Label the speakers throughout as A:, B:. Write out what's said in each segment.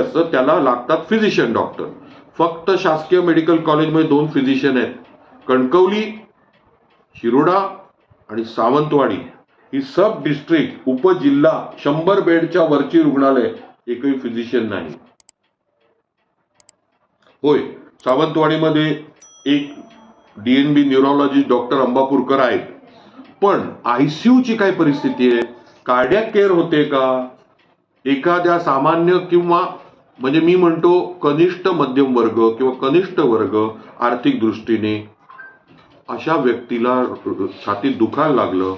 A: असतं त्याला लागतात फिजिशियन डॉक्टर फक्त शासकीय मेडिकल कॉलेजमध्ये दोन फिजिशियन आहेत. कणकवली शिरोडा आणि सावंतवाडी. ही सब डिस्ट्रिक्ट उपजिल्हा शंभर बेडच्या वरची रुग्णालय एकही फिजिशियन नाही. होय सावंतवाडीमध्ये एक डीएनबी न्यूरोलॉजिस्ट डॉक्टर अंबापूरकर आहेत. पण आयसीयू ची काय परिस्थिती आहे? कार्डियाक केअर होते का? एखाद्या सामान्य किंवा म्हणजे मी म्हणतो कनिष्ठ मध्यम वर्ग किंवा कनिष्ठ वर्ग आर्थिक दृष्टीने अशा व्यक्तीला छातीत दुखायला लागलं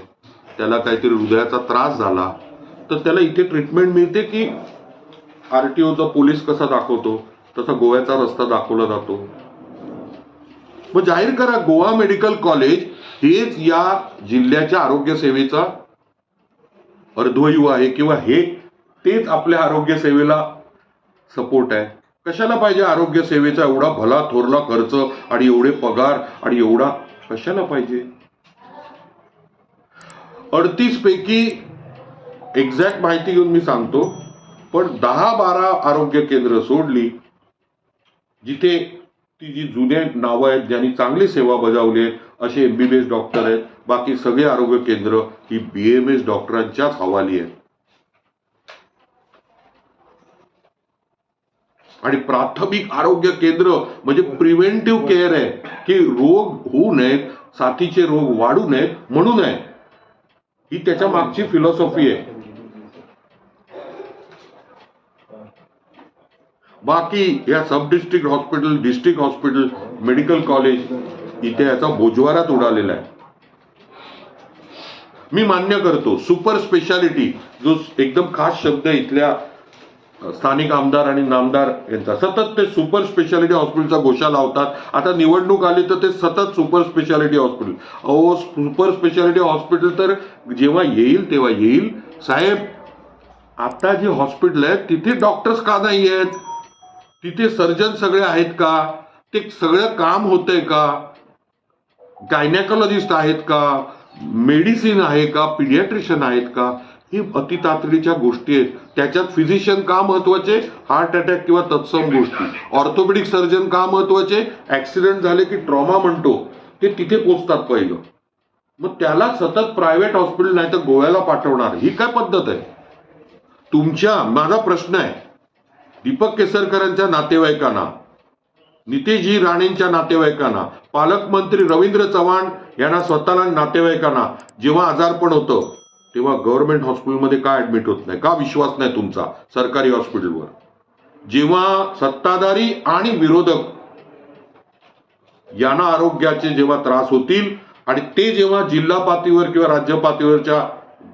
A: त्याला काहीतरी हृदयाचा त्रास झाला तर त्याला इथे ट्रीटमेंट मिळते की आर टी ओचा पोलीस कसा दाखवतो? तसा गोव्याचा रस्ता दाखवला जातो. मग जाहीर करा गोवा मेडिकल कॉलेज हेच या जिल्ह्याच्या आरोग्य सेवेचा अर्धवयू आहे किंवा हे तेच आपल्या आरोग्य सेवेला सपोर्ट आहे. कशाला पाहिजे आरोग्य सेवेचा एवढा भला थोरला खर्च आणि एवढे पगार आणि एवढा? कशाला पाहिजे? अडतीस पैकी एक्झॅक्ट माहिती घेऊन मी सांगतो पण दहा बारा आरोग्य केंद्र सोडली जिथे ती जी जुने नावं आहेत ज्यांनी चांगली सेवा बजावली आहे असे एमबीबीएस डॉक्टर आहेत बाकी सगळे आरोग्य केंद्र ही बीएमएस डॉक्टरांच्याच हवाली आहेत. आणि प्राथमिक आरोग्य केंद्र म्हणजे प्रिव्हेंटिव्ह केअर आहे की रोग होऊ नयेत साथीचे रोग वाढू नयेत म्हणू नये. ही त्याच्या मागची फिलॉसॉफी आहे. बाकी या sub district hospital district hospital medical college इथे याचा बोजवारात उडालेला आहे. मी मान्य करतो सुपर स्पेशालिटी जो एकदम खास शब्द आहे इथल्या स्थानिक आमदार आणि नामदार यांचा. सतत ते सुपर स्पेशालिटी हॉस्पिटलचा घोषा लावतात. आता निवडणूक आली तर ते सतत सुपर स्पेशालिटी हॉस्पिटल अहो सुपर स्पेशालिटी हॉस्पिटल तर जेव्हा येईल तेव्हा येईल. साहेब आता जे हॉस्पिटल आहेत तिथे डॉक्टर्स का नाही आहेत तिथे सर्जन सगळे आहेत का? ते सगळं काम होतंय का? गायनेकोलॉजिस्ट आहेत का? मेडिसिन आहे का? पिडियाट्रिशियन आहेत का? ही अतितातडीच्या गोष्टी आहेत. त्याच्यात फिजिशियन का महत्त्वाचे? हार्ट अटॅक किंवा तत्सम गोष्टी. ऑर्थोपेडिक सर्जन का महत्त्वाचे? ऍक्सिडेंट झाले की ट्रॉमा म्हणतो. ते तिथे पोचतात पहिलं. मग त्याला सतत प्रायव्हेट हॉस्पिटल नाही तर गोव्याला पाठवणार. ही काय पद्धत आहे? तुमच्या माझा प्रश्न आहे. दीपक केसरकरांच्या नातेवाईकांना नितेशजी राणेंच्या नातेवाईकांना पालकमंत्री रवींद्र चव्हाण यांना स्वतःला नातेवाईकांना जेव्हा आजारपण होतं तेव्हा गव्हर्नमेंट हॉस्पिटलमध्ये का ऍडमिट होत नाही? का विश्वास नाही तुमचा सरकारी हॉस्पिटलवर जेव्हा सत्ताधारी आणि विरोधक यांना आरोग्याचे जेव्हा त्रास होतील आणि ते जेव्हा जिल्हा पातळीवर किंवा राज्य पातळीवरच्या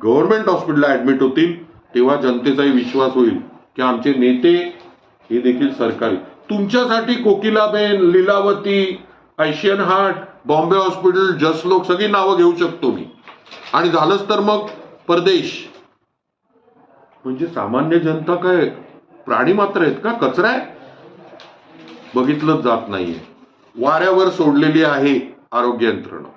A: गव्हर्नमेंट हॉस्पिटलला ऍडमिट होतील तेव्हा जनतेचाही विश्वास होईल की आमचे नेते हे देखील सरकारी. तुमच्यासाठी Kokilaben Lilavati Asian heart Bombay hospital Jaslok सगळी नावं घेऊ शकतो मी. आणि झालंच तर मग परदेश. म्हणजे सामान्य जनता काय प्राणी मात्र आहेत का? कचरा आहे? बघितलंच जात नाहीये. वाऱ्यावर सोडलेली आहे आरोग्य यंत्रणा.